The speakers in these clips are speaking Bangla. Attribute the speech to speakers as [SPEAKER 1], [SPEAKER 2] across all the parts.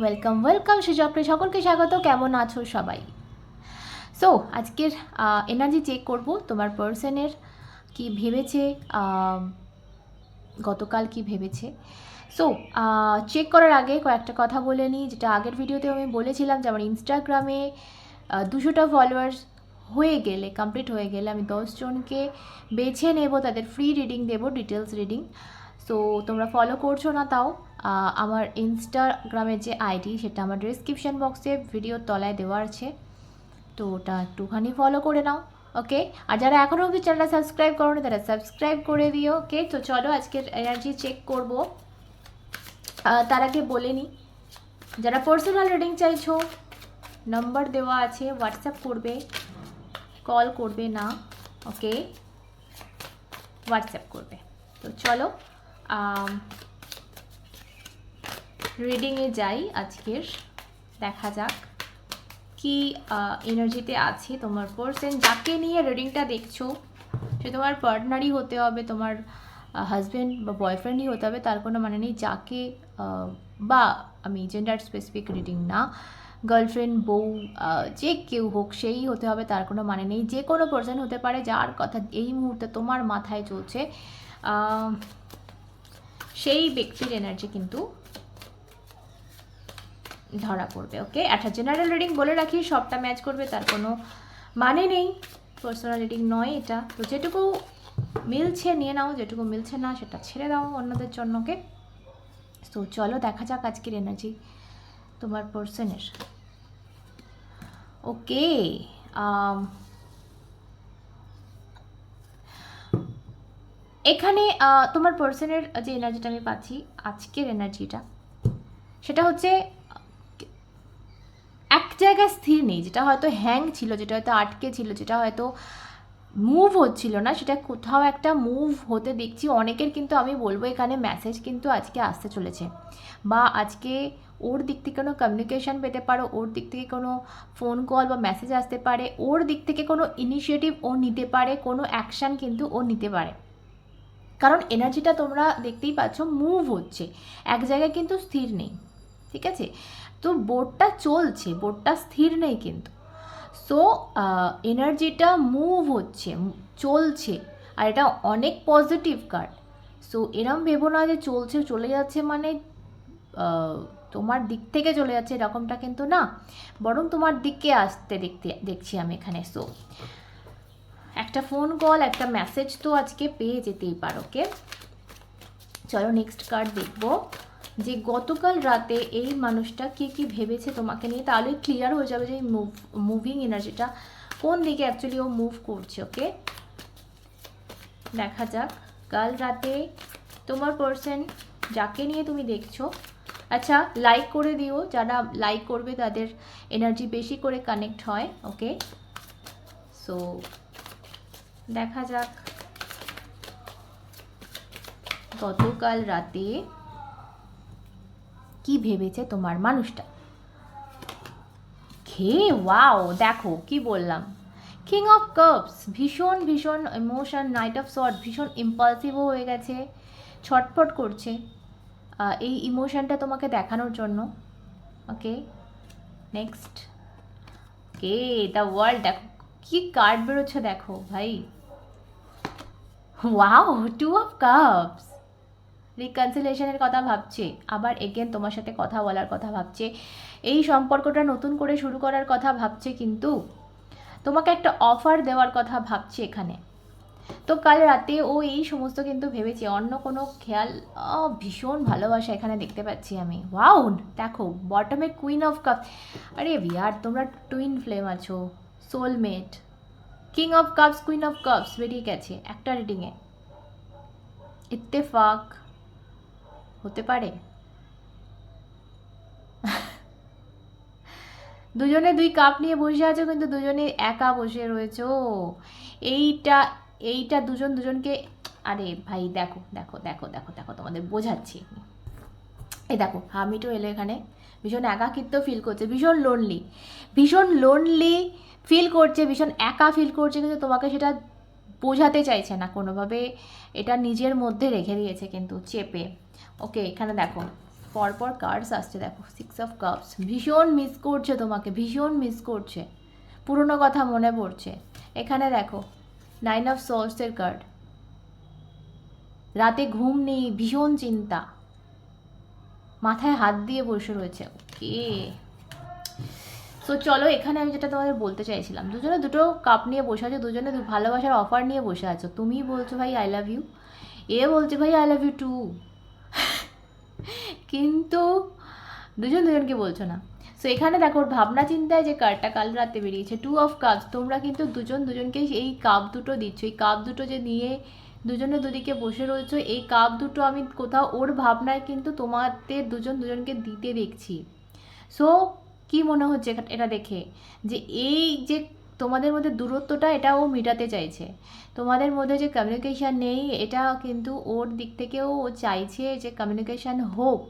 [SPEAKER 1] ওয়েলকাম ওয়েলকাম সুচক্রে সকলকে স্বাগত, কেমন আছো সবাই? সো আজকের এনার্জি চেক করব, তোমার পার্সনের কি ভেবেছে গতকাল কি ভেবেছে? সো চেক করার আগে কয়েকটা কথা বলে নিই, যেটা আগের ভিডিওতে আমি বলেছিলাম যে আমার ইনস্টাগ্রামে দুশোটা ফলোয়ার্স হয়ে গেলে কমপ্লিট হয়ে গেলে আমি দশজনকে বেছে নেব, তাদের ফ্রি রিডিং দেবো ডিটেলস রিডিং সো তোমরা ফলো করছ না তাও। আমার ইনস্টাগ্রামের যে আইডি সেটা আমার ডিসক্রিপশন বক্সে ভিডিওর তলায় দেওয়া আছে। তো ওটা একটুখানি ফলো করে নাও ওকে আর যারা এখনও অবধি চ্যানেলটা সাবস্ক্রাইব করো তারা সাবস্ক্রাইব করে দিও ওকে তো চলো আজকের এনার্জি চেক করব। তার আগে বলে নিই যারা পার্সোনাল রিডিং চাইছো নাম্বার দেওয়া আছে হোয়াটসঅ্যাপ করবে কল করবে না ওকে হোয়াটসঅ্যাপ করবে। তো চলো রিডিংয়ে যাই আজকের। দেখা যাক কি এনার্জিতে আছে তোমার পার্সন যাকে নিয়ে রিডিংটা দেখছ, সে তোমার পার্টনারই হতে হবে, তোমার হাজব্যান্ড বা বয়ফ্রেন্ডই হতে হবে, তার কোনো মানে নেই। যাকে বা আমি জেন্ডার স্পেসিফিক রিডিং না গার্লফ্রেন্ড বউ যে কেউ হোক, সেই হতে হবে, তার কোনো মানে নেই। যে কোনো পার্সন হতে পারে, যার কথা এই মুহূর্তে তোমার মাথায় চলছে সেই ব্যক্তির এনার্জি কিন্তু ধরা পড়বে ওকে একটা জেনারেল রিডিং বলে রাখি, সবটা ম্যাচ করবে, তার কোনো মানে নেই। পার্সোনাল রিডিং নয় এটা। তো যেটুকু মিলছে নিয়ে নাও, যেটুকু মিলছে না, সেটা ছেড়ে দাও অন্যদের জন্য ওকে তো চলো দেখা যাক আজকের এনার্জি তোমার পার্সনের ওকে এখানে তোমার পার্সনের যে এনার্জিটা আমি পাচ্ছি, আজকের এনার্জিটা সেটা হচ্ছে জায়গায় স্থির নেই, যেটা হয়তো হ্যাং ছিল, যেটা হয়তো আটকে ছিল, যেটা হয়তো মুভ হচ্ছিল না, সেটা কোথাও একটা মুভ হতে দেখছি। অনেকের কিন্তু আমি বলব এখানে মেসেজ কিন্তু আজকে আসতে চলেছে। বা আজকে ওর দিক থেকে কোনো কমিউনিকেশন পেতে পারো, ওর দিক থেকে কোনো ফোন কল বা মেসেজ আসতে পারে, ওর দিক থেকে কোনো ইনিশিয়েটিভ ও নিতে পারে, কোনো অ্যাকশান কিন্তু ও নিতে পারে। কারণ এনার্জিটা তোমরা দেখতেই পাচ্ছ মুভ হচ্ছে। এক জায়গায় কিন্তু স্থির নেই। ঠিক আছে? তো বোর্ডটা চলছে বোর্ডটা স্থির নেই কিন্তু। সো এনার্জিটা মুভ হচ্ছে চলছে। আর এটা অনেক পজিটিভ কার্ড সো এরম ভেবো না যে চলছে, চলে যাচ্ছে মানে তোমার দিক থেকে চলে যাচ্ছে এরকমটা কিন্তু না। বরং তোমার দিকে আসতে দেখতে, দেখছি আমি এখানে। সো একটা ফোন কল একটা মেসেজ তো আজকে পেয়ে যেতেই পারো ওকে চলো নেক্সট কার্ড দেখব। যে গতকাল রাতে এই মানুষটা কি কি ভেবেছে তোমাকে নিয়ে, তাহলে ক্লিয়ার হয়ে যাবে যে এই মুভ মুভিং এনার্জিটা কোন দিকে অ্যাকচুয়ালি ও মুভ করছে ওকে দেখা যাক, কাল রাতে তোমার পার্সন যাকে নিয়ে তুমি দেখছ আচ্ছা লাইক করে দিও, যারা লাইক করবে তাদের এনার্জি বেশি করে কানেক্ট হয় ওকে সো দেখা যাক, গতকাল রাতে কি ভেবেছে তোমার মানুষটা? খেয়ে, ওয়াও, দেখো, কি বললাম। কিং অফ কাপস ভীষণ ভীষণ ইমোশন নাইট অফ শর্ট ভীষণ ইম্পালসিভও হয়ে গেছে, ছটফট করছে এই ইমোশনটা তোমাকে দেখানোর জন্য। ওকে নেক্সট কে দ্য ওয়ার্ল্ড দেখো, কি কার্ড বেরোচ্ছে, দেখো, ভাই। ওয়াও টু অফ কাপস রিকনসিলেশনের কথা ভাবছে, আবার এগেন তোমার সাথে কথা বলার কথা ভাবছে, এই সম্পর্কটা নতুন করে শুরু করার কথা ভাবছে কিন্তু তোমাকে একটা অফার দেওয়ার কথা ভাবছে এখানে। তো কাল রাতে ও এই সমস্ত কিন্তু ভেবেছে, অন্য কোনো খেয়াল ভীষণ ভালোবাসা এখানে দেখতে পাচ্ছি আমি। ওয়াও দেখো বটমে কুইন অফ কাপ আরে বিয়ার তোমরা টুইন ফ্লেম আছো soulmate king of cups queen of cups বেরিয়ে গেছে, একটা রিডিংয়ে ইত্তেফাক। হতে পারে? দুজনে দুই কাপ নিয়ে বসে আছো, কিন্তু দুজনে একা বসে রয়েছো। এইটা এইটা দুজন দুজনকে, আরে ভাই দেখো দেখো দেখো দেখো দেখো, তোমাদের বোঝাচ্ছি। এই দেখো, হামিটো এলো এখানে। ভীষণ একাকিত্ব ফিল করছে, ভীষণ লোনলি ভীষণ লোনলি ফিল করছে, ভীষণ একা ফিল করছে, কিন্তু তোমাকে সেটা বোঝাতে চাইছে না। কোনোভাবে এটা নিজের মধ্যে রেখে দিয়েছে, কিন্তু চেপে। ওকে, এখানে দেখো, পরপর কার্ডস আসছে, দেখো সিক্স অফ কাপস ভীষণ মিস করছে তোমাকে, ভীষণ মিস করছে, পুরনো কথা মনে পড়ছে। এখানে দেখো নাইন অফ সোর্সের কার্ড রাতে ঘুম নেই, ভীষণ চিন্তা, মাথায় হাত দিয়ে বসে রয়েছে, ওকে। সো চলো, এখানে আমি যেটা তোমাদের বলতে চাইছিলাম, দুজনে দুটো কাপ নিয়ে বসে আছো, দুজনে ভালোবাসার অফার নিয়ে বসে আছো তুমি বলছো, ভাই আই লাভ ইউ এ বলছে, ভাই আই লাভ ইউ টু কিন্তু দুজন দুজনকে বলছো না। সো এখানে দেখো, ওর ভাবনা চিন্তায় যে কার্ডটা কাল রাতে বেরিয়েছে টু অফ কাপস তোমরা কিন্তু দুজন দুজনকে এই কাপ দুটো দিচ্ছ। এই কাপ দুটো যে নিয়ে দুজনে দুদিকে বসে রয়েছো, এই কাপ দুটো আমি কোথাও ওর ভাবনায় কিন্তু তোমাদের দুজন দুজনকে দিতে দেখছি। সো কি মনে হচ্ছে এটা দেখে? যে এই যে তোমাদের মধ্যে দূরত্বটা এটা ও মেটাতে চাইছে। তোমাদের মধ্যে যে কমিউনিকেশান নেই, এটা কিন্তু ওর দিক থেকেও ও চাইছে যে কমিউনিকেশান হোক।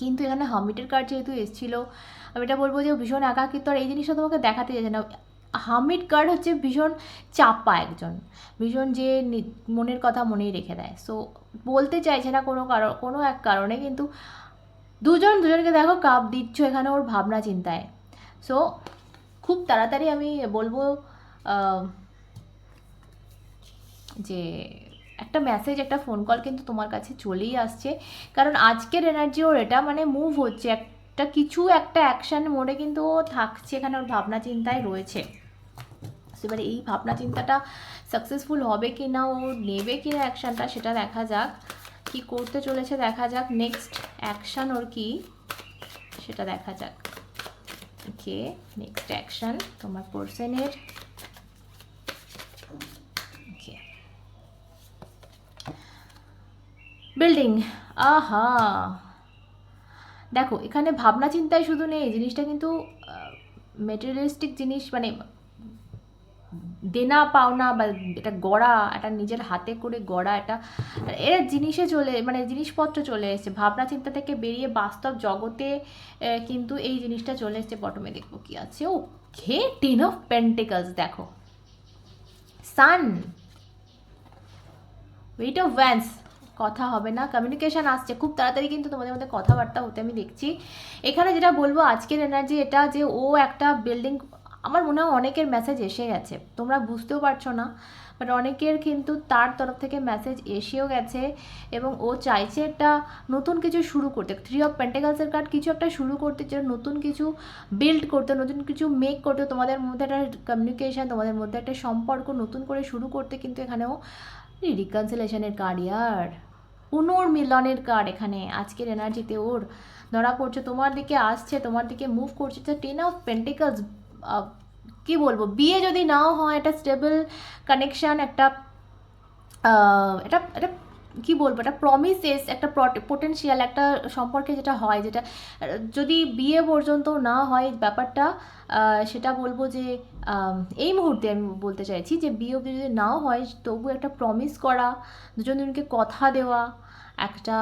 [SPEAKER 1] কিন্তু এখানে হামিটের কার্ড যেহেতু এসেছিল, আমি এটা বলব যে ভীষণ একাকিত্ব, আর এই জিনিসটা তোমাকে দেখাতে চাইছে না। হামিট কার্ড হচ্ছে ভীষণ চাপা একজন, ভীষণ যে মনের কথা মনেই রেখে দেয়। সো বলতে চাইছে না কোনো কারণ কোনো এক কারণে, কিন্তু দুজন দুজনকে দেখো কাপ দিচ্ছ এখানে ওর ভাবনা চিন্তায়। সো খুব তাড়াতাড়ি আমি বলব যে একটা মেসেজ একটা ফোন কল কিন্তু তোমার কাছে চলেই আসছে। কারণ আজকের এনার্জি ওর এটা মানে মুভ হচ্ছে। একটা কিছু একটা অ্যাকশন মোডে কিন্তু ও থাকছে, এখানে ওর ভাবনা চিন্তায় রয়েছে। এবারে এই ভাবনা চিন্তাটা সাকসেসফুল হবে কি না ও নেবে কি না অ্যাকশানটা সেটা দেখা যাক। কি করতে চলেছে দেখা যাক। নেক্সট অ্যাকশান ওর কি, সেটা দেখা যাক। ওকে নেক্সট অ্যাকশন তোমার পার্সনের ওকে বিল্ডিং আহা দেখো, এখানে ভাবনা চিন্তায় শুধু নেই জিনিসটা কিন্তু মেটেরিয়ালিস্টিক জিনিস মানে দেনা পাওনা বা এটা গড়া, এটা নিজের হাতে করে গড়া, এটা এর জিনিসে চলে মানে জিনিসপত্র চলে এসেছে। ভাবনা চিন্তা থেকে বেরিয়ে বাস্তব জগতে কিন্তু এই জিনিসটা চলে এসেছে প্রথমে দেখব কি আছে। ও খে টেন অফ পেন্টিকলস দেখো। সান ওয়েট অফ ভ্যান্স কথা হবে না কমিউনিকেশান আসছে। খুব তাড়াতাড়ি কিন্তু তোমাদের মধ্যে কথাবার্তা হতে আমি দেখছি। এখানে যেটা বলব, আজকের এনার্জি এটা যে ও একটা বিল্ডিং আমার মনে হয় অনেকের মেসেজ এসে গেছে। তোমরা বুঝতেও পারছ না বাট অনেকের কিন্তু তার তরফ থেকে মেসেজ এসেও গেছে এবং ও চাইছে একটা নতুন কিছু শুরু করতে। থ্রি অফ পেন্টেগালসের কার্ড কিছু একটা শুরু করতে চাই নতুন কিছু বিল্ড করতে, নতুন কিছু মেক করতে। তোমাদের মধ্যে একটা কমিউনিকেশন তোমাদের মধ্যে একটা সম্পর্ক নতুন করে শুরু করতে কিন্তু এখানেও রিকনসিলেশনের কার্ড ইয়ার। পুনর্মিলনের কার্ড এখানে, আজকের এনার্জিতে ওর। ধরা পড়ছে, তোমার দিকে আসছে, তোমার দিকে মুভ করছে। টেন অফ পেন্টিকলস কি বলব, বিয়ে যদি নাও হয়, একটা স্টেবল কানেকশান একটা এটা এটা কি বলব, একটা প্রমিসেস একটা পোটেনশিয়াল একটা সম্পর্কে যেটা হয়, যেটা, যদি বিয়ে পর্যন্ত না হয় ব্যাপারটা সেটা বলব যে এই মুহূর্তে আমি বলতে চাইছি যে, বিয়ে অবধি যদি নাও হয়, তবু একটা প্রমিস করা দুজন দুজনকে কথা দেওয়া, একটা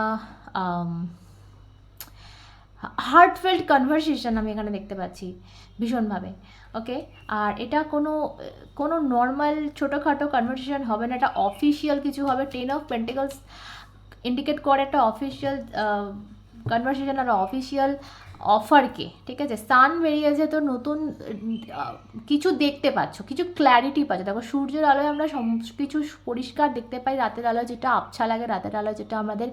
[SPEAKER 1] হার্টফেল্ট কনভারসেশন আমি এখানে দেখতে পাচ্ছি, ভীষণভাবে ওকে আর এটা কোনো কোনো নর্মাল ছোটোখাটো কনভারসেশন হবে না, এটা অফিসিয়াল কিছু হবে। টেন অফ পেন্টিকলস ইন্ডিকেট করে একটা অফিসিয়াল কনভারসেশন আর অফিসিয়াল অফারকে ঠিক আছে? সান বেরিয়েছে তো নতুন কিছু দেখতে পাচ্ছ, কিছু ক্ল্যারিটি পাচ্ছ। দেখো, সূর্যের আলোয় আমরা কিছু পরিষ্কার দেখতে পাই, রাতের আলোয় যেটা আবছা লাগে, রাতের আলোয় যেটা আমাদের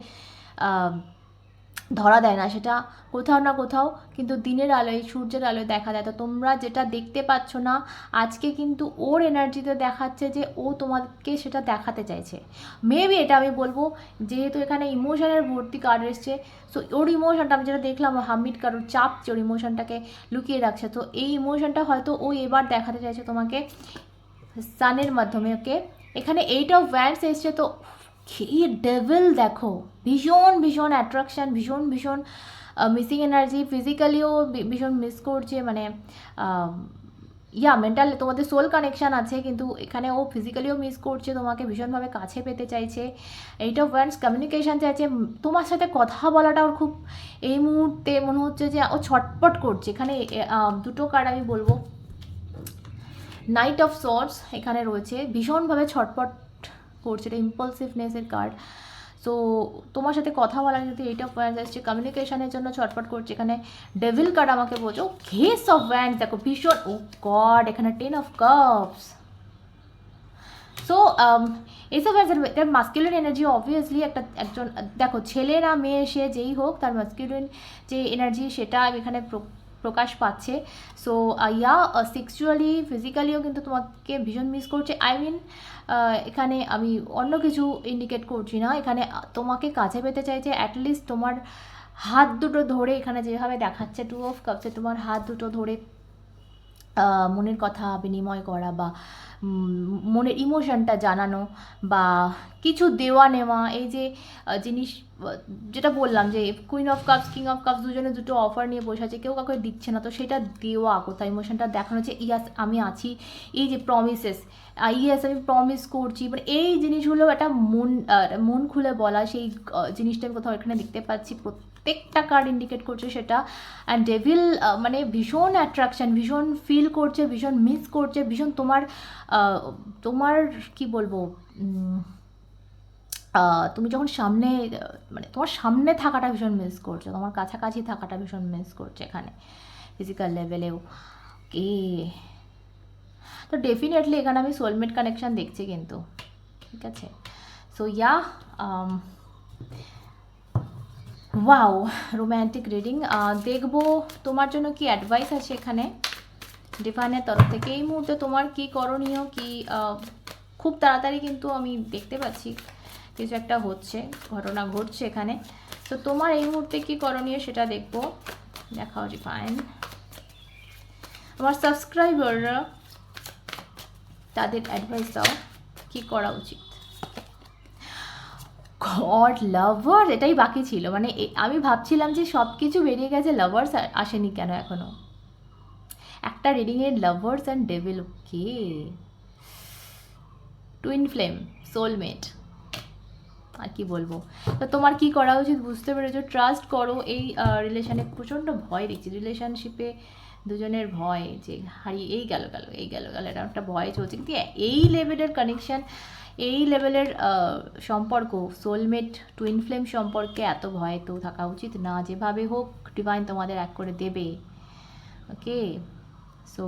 [SPEAKER 1] ধরা দেয় না, সেটা কোথাও না কোথাও কিন্তু দিনের আলোয়, সূর্যের আলোয় দেখা যায়। তো তোমরা যেটা দেখতে পাচ্ছ না, আজকে কিন্তু ওর এনার্জিতে দেখাচ্ছে যে ও তোমাকে সেটা দেখাতে চাইছে। মেবি এটা আমি বলব, যেহেতু এখানে ইমোশনের ভর্তি কার্ড এসছে সো ওর ইমোশনটা আমি যেটা দেখলাম, হামিদ কারোর চাপছে ওর ইমোশনটাকে লুকিয়ে রাখছে, তো এই ইমোশনটা হয়তো ও এবার দেখাতে চাইছে তোমাকে সানের মাধ্যমে ওকে এখানে এইট অফ ভ্যান্স এসছে, তো কি ডেভিল দেখো। ভীষণ ভীষণ অ্যাট্রাকশান ভীষণ ভীষণ মিসিং এনার্জি ফিজিক্যালিও ভীষণ মিস করছে। মানে ইয়া মেন্টাল তোমাদের সোল কানেকশান আছে, কিন্তু এখানে ও ফিজিক্যালিও মিস করছে, তোমাকে ভীষণভাবে কাছে পেতে চাইছে। এইট অফ ওয়ান্স কমিউনিকেশান চাইছে তোমার সাথে কথা বলাটা ওর খুব, এই মুহূর্তে মনে হচ্ছে যে ও ছটপট করছে। এখানে দুটো কার্ড আমি বলব। নাইট অফ সর্টস এখানে রয়েছে। ভীষণভাবে ছটপট করছে, এটা ইম্পালসিভনেসের কার্ড সো তোমার সাথে কথা বলার যদি এইটা পয়েন্ট আসছে কমিউনিকেশনের জন্য ছটফট করছে, এখানে ডেভিল কার্ড আমাকে বলছো ঘেস অফ ভ্যান্ড দেখো, ভীষণ ও গড এখানে টেন অফ কাপস সো এইসব এটা মাস্কুলিন এনার্জি অবভিয়াসলি একটা, একজন, দেখো ছেলে না মেয়ে, সে যেই হোক, তার মাস্কুলিন যে এনার্জি সেটা এখানে প্রকাশ পাচ্ছে। সো ইয়া সেক্সুয়ালি ফিজিক্যালিও কিন্তু তোমাকে ভীষণ মিস করছে। আই মিন এখানে আমি অন্য কিছু ইন্ডিকেট করছি না। এখানে তোমাকে কাছে পেতে চাইছে অ্যাটলিস্ট তোমার হাত দুটো ধরে এখানে যেভাবে দেখাচ্ছে টু অফ কাপসে তোমার হাত দুটো ধরে মনের কথা বিনিময় করা বা মনের ইমোশনটা জানানো বা কিছু দেওয়া নেওয়া, এই যে জিনিস, যেটা বললাম যে queen of cups king of cups দুজনে দুটো অফার নিয়ে বসে আছে, কেউ কাউকে দিচ্ছে না, তো সেটা দেওয়া কোথায়? ইমোশনটা দেখানো যে ইয়াস আমি আছি। এই যে প্রমিসেস ইয়েস আমি প্রমিস করছি। মানে এই জিনিসগুলো একটা মন মন খুলে বলা, সেই জিনিসটা আমি কোথাও এখানে দেখতে পাচ্ছি প্রত্যেকটা কার্ড ইন্ডিকেট করছে সেটা। অ্যান্ড ডেভিল মানে ভীষণ অ্যাট্রাকশন ভীষণ ফিল করছে, ভীষণ মিস করছে, ভীষণ তোমার তোমার কি বলব তুমি যখন সামনে মানে তোমার সামনে থাকাটা ভীষণ মিস করছ, তোমার কাছাকাছি থাকাটা ভীষণ মিস করছে এখানে ফিজিক্যাল লেভেলেও কে তো ডেফিনেটলি এখানে আমি সোলমেট কানেকশান দেখছি কিন্তু, ঠিক আছে? So yeah wow romantic reading দেখব তোমার জন্য কি অ্যাডভাইস আছে এখানে? ডিভাইনের তরফ থেকে। এই মুহূর্তে তোমার কি করণীয়, কি খুব তাড়াতাড়ি কিন্তু আমি দেখতে পাচ্ছি কিছু একটা হচ্ছে, ঘটনা ঘটছে এখানে। তো তোমার এই মুহূর্তে কি করণীয় সেটা দেখব। দেখাও ডিফাইন আমার সাবস্ক্রাইবাররা তাদের অ্যাডভাইস দাও, কি করা উচিত। গড লাভার এটাই বাকি ছিল। মানে আমি ভাবছিলাম যে সব কিছু বেরিয়ে গেছে লাভার্স আসেনি কেন এখনও? একটা রিডিংয়ের lovers and devil okay twin flame soulmate আর কি বলব? তো তোমার কি করা উচিত বুঝতে পেরেছ? ট্রাস্ট করো এই রিলেশনে প্রচণ্ড ভয় দেখছি। রিলেশনশিপে দুজনের ভয় যে হারিয়ে এই গেল গেল, এই গেল গেল, এটা একটা ভয় চলছে। কিন্তু এই লেভেলের কানেকশন এই লেভেলের সম্পর্ক সোলমেট টুইন ফ্লেম সম্পর্কে এত ভয় তো থাকা উচিত না। যেভাবে হোক ডিভাইন তোমাদের এক করে দেবে। ওকে সো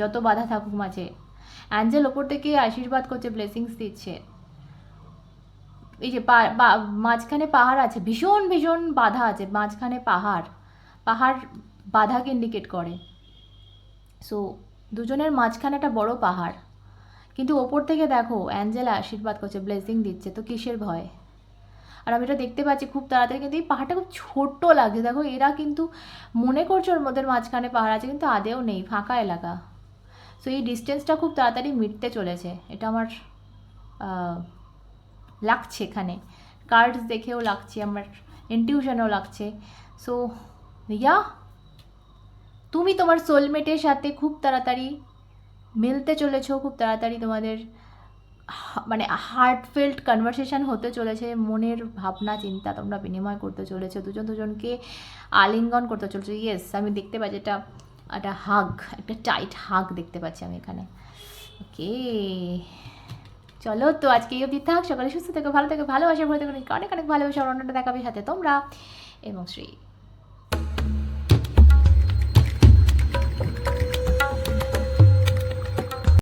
[SPEAKER 1] যত বাধা থাকুক মাঝে। অ্যাঞ্জেল ওপর থেকে আশীর্বাদ করছে ব্লেসিংস দিচ্ছে। এই যে মাঝখানে পাহাড় আছে, ভীষণ ভীষণ বাধা আছে, মাঝখানে পাহাড়। পাহাড় বাধাকে ইন্ডিকেট করে। সো দুজনের মাঝখানে একটা বড় পাহাড়। কিন্তু ওপর থেকে দেখো, অ্যাঞ্জেলা আশীর্বাদ করছে ব্লেসিং দিচ্ছে। তো কিসের ভয়? আর আমি এটা দেখতে পাচ্ছি খুব তাড়াতাড়ি, কিন্তু এই পাহাড়টা খুব ছোট্ট লাগছে। দেখো, এরা কিন্তু মনে করছে ওর মধ্যে মাঝখানে পাহাড় আছে, কিন্তু আদেও নেই, ফাঁকা এলাকা। সো এই ডিস্টেন্সটা খুব তাড়াতাড়ি মিটতে চলেছে। এটা আমার লাগছে এখানে। কার্ডস দেখেও লাগছে, আমার ইনটিউশনও লাগছে। সো ইয়া তুমি তোমার সোলমেটের সাথে খুব তাড়াতাড়ি মিলতে চলেছো, খুব তাড়াতাড়ি তোমাদের মানে হার্টফেল্ট কনভারসেশন হতে চলেছে, মনের ভাবনা, চিন্তা তোমরা বিনিময় করতে চলেছো, দুজন দুজনকে আলিঙ্গন করতে চলেছো। ইয়েস আমি দেখতে পাচ্ছি এটা একটা হাগ একটা টাইট হাগ দেখতে পাচ্ছি আমি এখানে। ওকে চলো তো আজকে এই অবধি থাক, সকালে সুস্থ থেকে, ভালো থেকে, ভালোবাসা, ভরে থেকে, অনেক অনেক ভালোবাসা অন্যটা দেখাবে সাথে তোমরা এবং শ্রী